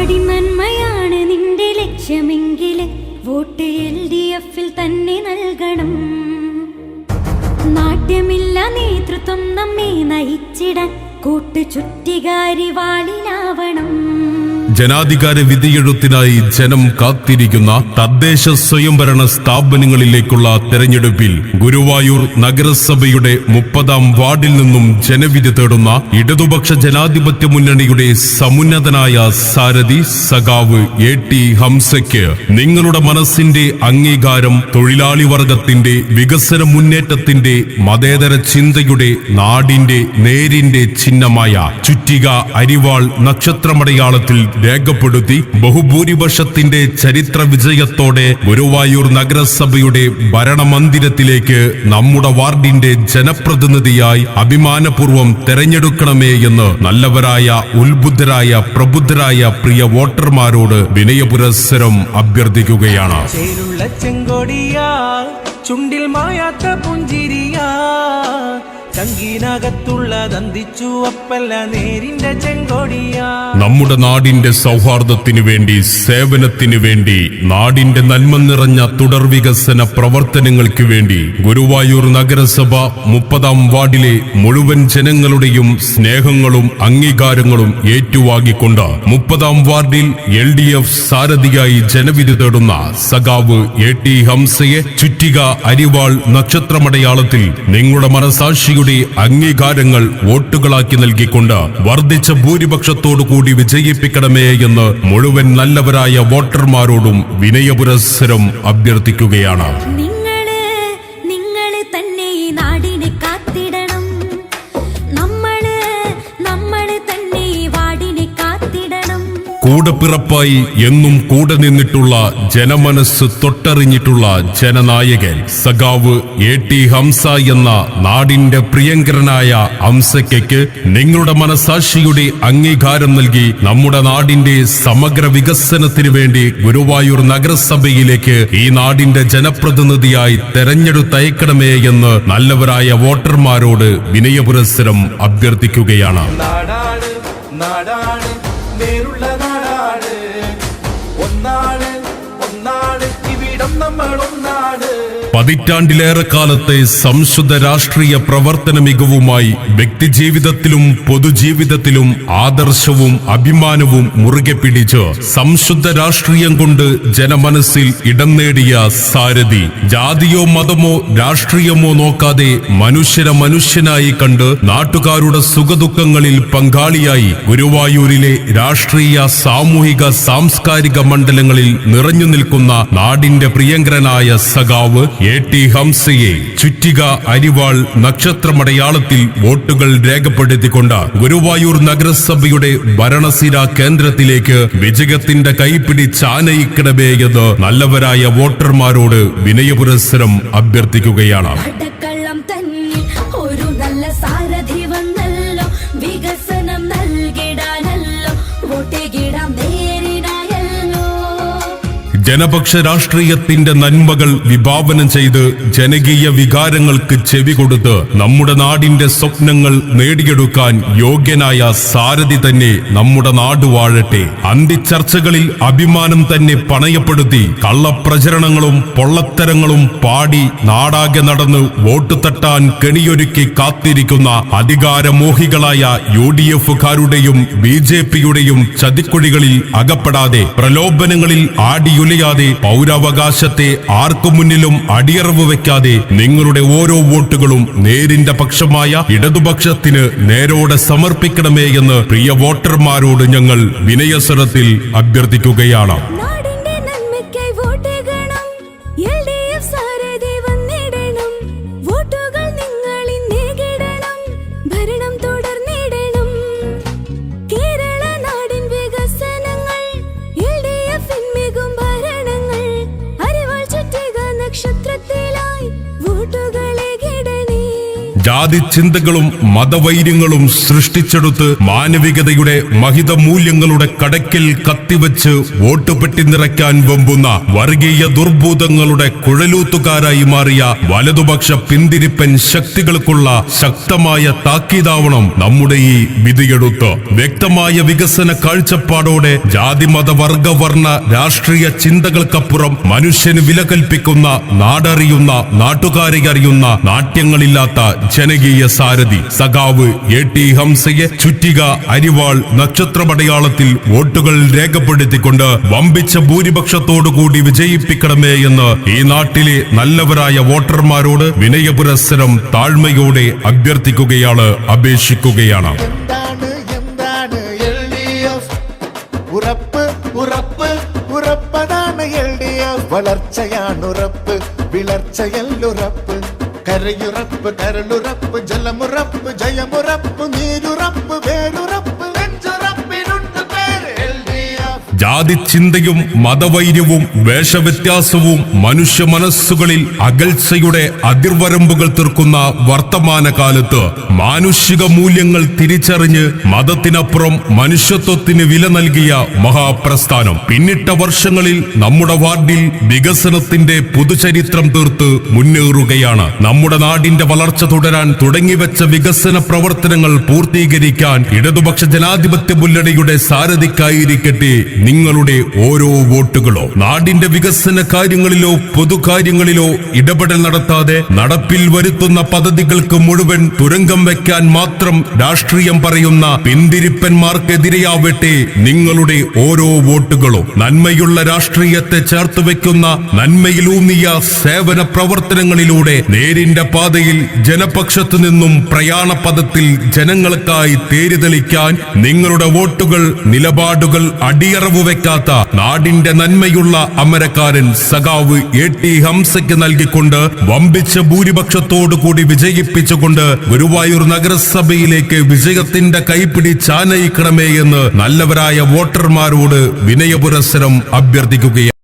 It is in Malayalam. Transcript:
നാടിൻ നന്മയാണ് നിന്റെ ലക്ഷ്യമെങ്കിൽ വോട്ട് എൽ ഡി എഫിൽ തന്നെ നൽകണം. നാട്യമില്ല നേതൃത്വം നമ്മെ നയിച്ചിടാൻ കൂട്ടു ചുറ്റികാരി വാളിലാവണം. ജനാധികാര വിധിയെഴുത്തിനായി ജനം കാത്തിരിക്കുന്ന തദ്ദേശ സ്വയംഭരണ സ്ഥാപനങ്ങളിലേക്കുള്ള തെരഞ്ഞെടുപ്പിൽ ഗുരുവായൂർ നഗരസഭയുടെ മുപ്പതാം വാർഡിൽ നിന്നും ജനവിധി തേടുന്ന ഇടതുപക്ഷ ജനാധിപത്യ മുന്നണിയുടെ സമുന്നതനായ സാരഥി സഖാവ് എ ടി ഹംസയ്ക്ക് നിങ്ങളുടെ മനസ്സിന്റെ അംഗീകാരം തൊഴിലാളി വർഗത്തിന്റെ വികസന മുന്നേറ്റത്തിന്റെ മതേതര ചിന്തയുടെ നാടിന്റെ നേരിന്റെ ചിഹ്നമായ ചുറ്റിക അരിവാൾ നക്ഷത്രമടയാളത്തിൽ രേഖപ്പെടുത്തി ബഹുഭൂരിപക്ഷത്തിന്റെ ചരിത്ര വിജയത്തോടെ ഗുരുവായൂർ നഗരസഭയുടെ ഭരണമന്ദിരത്തിലേക്ക് നമ്മുടെ വാർഡിന്റെ ജനപ്രതിനിധിയായി അഭിമാനപൂർവം തെരഞ്ഞെടുക്കണമേ എന്ന് നല്ലവരായ ഉത്ബുദ്ധരായ പ്രബുദ്ധരായ പ്രിയ വോട്ടർമാരോട് വിനയപുരസ്സരം അഭ്യർത്ഥിക്കുകയാണ്. ചുണ്ടിൽ മായാത്ത പുഞ്ചിരിയാ നമ്മുടെ നാടിന്റെ സൗഹാർദ്ദത്തിനു വേണ്ടി സേവനത്തിനു വേണ്ടി നാടിന്റെ നന്മ നിറഞ്ഞ തുടർ വികസന പ്രവർത്തനങ്ങൾക്ക് വേണ്ടി ഗുരുവായൂർ നഗരസഭ മുപ്പതാം വാർഡിലെ മുഴുവൻ ജനങ്ങളുടെയും സ്നേഹങ്ങളും അംഗീകാരങ്ങളും ഏറ്റുവാങ്ങിക്കൊണ്ട് മുപ്പതാം വാർഡിൽ എൽ ഡി എഫ് സാരഥിയായി ജനവിധി തേടുന്ന സഖാവ് എ ടി ഹംസയെ ചുറ്റിക അരിവാൾ നക്ഷത്രമടയാളത്തിൽ നിങ്ങളുടെ മനസാക്ഷിയുടെ അംഗീകാരങ്ങൾ വോട്ടുകളാക്കി നൽകിക്കൊണ്ട് വർദ്ധിച്ച ഭൂരിപക്ഷത്തോടു കൂടി വിജയിപ്പിക്കണമേ എന്ന് മുഴുവൻ നല്ലവരായ വോട്ടർമാരോടും വിനയപുരസ്സരം അഭ്യർത്ഥിക്കുകയാണ്. കൂടപ്പിറപ്പായി എന്നും കൂടെ നിന്നിട്ടുള്ള ജനമനസ് തൊട്ടറിഞ്ഞിട്ടുള്ള ജനനായകൻ സഖാവ് എ ടി ഹംസ എന്ന നാടിന്റെ പ്രിയങ്കരനായ ഹംസയ്ക്ക് നിങ്ങളുടെ മനസാക്ഷിയുടെ അംഗീകാരം നൽകി നമ്മുടെ നാടിന്റെ സമഗ്ര വികസനത്തിന് വേണ്ടി ഗുരുവായൂർ നഗരസഭയിലേക്ക് ഈ നാടിന്റെ ജനപ്രതിനിധിയായി തെരഞ്ഞെടുത്തയക്കണമേ എന്ന് നല്ലവരായ വോട്ടർമാരോട് വിനയപുരസ്സരം അഭ്യർത്ഥിക്കുകയാണ്. നാടാണ് നാടാണ്. ഇവിടം നമ്മൾ ഒന്നാണ് പതിറ്റാണ്ടിലേറെ കാലത്തെ സംശുദ്ധ രാഷ്ട്രീയ പ്രവർത്തന മികവുമായി വ്യക്തിജീവിതത്തിലും പൊതുജീവിതത്തിലും ആദർശവും അഭിമാനവും മുറുകെ പിടിച്ച് സംശുദ്ധ രാഷ്ട്രീയം കൊണ്ട് ജനമനസ്സിൽ ഇടം നേടിയ സാരഥി. ജാതിയോ മതമോ രാഷ്ട്രീയമോ നോക്കാതെ മനുഷ്യരെ മനുഷ്യനായി കണ്ട് നാട്ടുകാരുടെ സുഖദുഃഖങ്ങളിൽ പങ്കാളിയായി ഗുരുവായൂരിലെ രാഷ്ട്രീയ സാമൂഹിക സാംസ്കാരിക മണ്ഡലങ്ങളിൽ നിറഞ്ഞു നിൽക്കുന്ന നാടിന്റെ പ്രിയങ്കരനായ സഖാവ് എ. ടി ഹംസയെ ചുറ്റിക അരിവാൾ നക്ഷത്രമടയാളത്തിൽ വോട്ടുകൾ രേഖപ്പെടുത്തിക്കൊണ്ട് ഗുരുവായൂർ നഗരസഭയുടെ ഭരണസിര കേന്ദ്രത്തിലേക്ക് വിജയത്തിന്റെ കൈപ്പിടിച്ചാനയിക്കണമേ എന്ന് നല്ലവരായ വോട്ടർമാരോട് വിനയപുരസ്സരം അഭ്യർത്ഥിക്കുകയാണ്. ജനപക്ഷ രാഷ്ട്രീയത്തിന്റെ നന്മകൾ വിഭാവനം ചെയ്ത് ജനകീയ വികാരങ്ങൾക്ക് ചെവി കൊടുത്ത് നമ്മുടെ നാടിന്റെ സ്വപ്നങ്ങൾ നേടിയെടുക്കാൻ യോഗ്യനായ സാരഥി തന്നെ നമ്മുടെ നാട് വാഴട്ടെ. അന്തിച്ചർച്ചകളിൽ അഭിമാനം തന്നെ പണയപ്പെടുത്തി കള്ളപ്രചരണങ്ങളും പൊള്ളത്തരങ്ങളും പാടി നാടാകെ നടന്ന് വോട്ട് തട്ടാൻ കെണിയൊരുക്കി കാത്തിരിക്കുന്ന അധികാരമോഹികളായ യു ഡി എഫുകാരുടെയും ബി ജെ പിയുടെയും ചതിക്കുഴികളിൽ അകപ്പെടാതെ പ്രലോഭനങ്ങളിൽ ആടിയുലയാതെ പൗരാവകാശത്തെ ആർക്കു മുന്നിലും അടിയറവ് വയ്ക്കാതെ നിങ്ങളുടെ ഓരോ വോട്ടുകളും നേരിന്റെ പക്ഷമായ ഇടതുപക്ഷത്തിന് നേരോടെ സമർപ്പിക്കണമേ എന്ന് പ്രിയ വോട്ടർമാരോട് ഞങ്ങൾ വിനയസ്വരത്തിൽ അഭ്യർത്ഥിക്കുകയാണ്. ജാതി ചിന്തകളും മതവൈര്യങ്ങളും സൃഷ്ടിച്ചെടുത്ത് മാനവികതയുടെ മഹിത മൂല്യങ്ങളുടെ കടക്കിൽ കത്തിവെച്ച് വോട്ടുപെട്ടി നിറയ്ക്കാൻ വെമ്പുന്ന വർഗീയ ദുർഭൂതങ്ങളുടെ കുഴലൂത്തുകാരായി മാറിയ വലതുപക്ഷ പിന്തിരിപ്പൻ ശക്തികൾക്കുള്ള ശക്തമായ താക്കീതാവണം നമ്മുടെ ഈ വിധിയെടുത്ത്. വ്യക്തമായ വികസന കാഴ്ചപ്പാടോടെ ജാതിമത വർഗവർണ രാഷ്ട്രീയ ചിന്തകൾക്കപ്പുറം മനുഷ്യന് വില കൽപ്പിക്കുന്ന നാടറിയുന്ന നാട്ടുകാരെ അറിയുന്ന നാട്യങ്ങളില്ലാത്ത ജനകീയ സാരഥി സഖാവ് എ ടി ഹംസയെ ചുറ്റിക അരിവാൾ നക്ഷത്രപടയാളത്തിൽ വോട്ടുകൾ രേഖപ്പെടുത്തിക്കൊണ്ട് വമ്പിച്ച ഭൂരിപക്ഷത്തോടുകൂടി വിജയിപ്പിക്കണമേ എന്ന് ഈ നാട്ടിലെ നല്ലവരായ വോട്ടർമാരോട് വിനയപുരസ്സരം താഴ്മയോടെ അഭ്യർത്ഥിക്കുകയാണ് അപേക്ഷിക്കുകയാണ്. ഉറപ്പ് ഉറപ്പ് ഉറപ്പതാണ് എൽ ഡി എഫ് വളർച്ചയാണ് ഉറപ്പ് വിളർച്ചയല്ലുറപ്പ് കരയുറപ്പ് കരളുറപ്പ് ജലമുറപ്പ് ജയമുറപ്പ് നീരുറപ്പ് എഫ് ജാതി ചിന്തയും മതവൈര്യവും വേഷവ്യത്യാസവും മനുഷ്യ മനസ്സുകളിൽ അകൽച്ചയുടെ അതിർവരമ്പുകൾ തീർക്കുന്ന വർത്തമാനകാലത്ത് മാനുഷിക മൂല്യങ്ങൾ തിരിച്ചറിഞ്ഞ് മതത്തിനപ്പുറം മനുഷ്യത്വത്തിന് വില നൽകിയ മഹാപ്രസ്ഥാനം. പിന്നിട്ട വർഷങ്ങളിൽ നമ്മുടെ വാർഡിൽ വികസനത്തിന്റെ പുതുചരിത്രം തീർത്ത് മുന്നേറുകയാണ്. നമ്മുടെ നാടിന്റെ വളർച്ച തുടരാൻ തുടങ്ങിവെച്ച വികസന പ്രവർത്തനങ്ങൾ പൂർത്തീകരിക്കാൻ ഇടതുപക്ഷ ജനാധിപത്യ മുന്നണിയുടെ സാരഥിക്കായിരിക്കട്ടെ നിങ്ങളുടെ ഓരോ വോട്ടുകളോ നാടിന്റെ വികസന കാര്യങ്ങളിലോ പൊതുകാര്യങ്ങളിലോ ഇടപെടൽ നടത്താതെ നടപ്പിൽ വരുത്തുന്ന പദ്ധതികൾക്ക് മുഴുവൻ തുരങ്കം വെക്കാൻ മാത്രം രാഷ്ട്രീയം പറയുന്ന പിന്തിരിപ്പന്മാർക്കെതിരെയാവട്ടെ നിങ്ങളുടെ ഓരോ വോട്ടുകളോ. നന്മയുള്ള രാഷ്ട്രീയത്തെ ചേർത്ത് വെക്കുന്ന നന്മയിലൂന്നിയ സേവന പ്രവർത്തനങ്ങളിലൂടെ നേരിന്റെ പാതയിൽ ജനപക്ഷത്തു നിന്നും പ്രയാണപഥത്തിൽ ജനങ്ങൾക്കായി തേരിതെളിക്കാൻ നിങ്ങളുടെ വോട്ടുകൾ നിലപാടുകൾ അടിയറവ് വെക്കാത്ത നാടിന്റെ നന്മയുള്ള അമരക്കാരൻ സഖാവ് എ ടി ഹംസയ്ക്ക് നൽകിക്കൊണ്ട് വമ്പിച്ച ഭൂരിപക്ഷത്തോടുകൂടി വിജയിപ്പിച്ചുകൊണ്ട് ഗുരുവായൂർ നഗരസഭയിലേക്ക് വിജയത്തിന്റെ കൈപ്പിടി ചാനയിക്കണമേ എന്ന് നല്ലവരായ വോട്ടർമാരോട് വിനയപുരസരം അഭ്യർത്ഥിക്കുകയാണ്.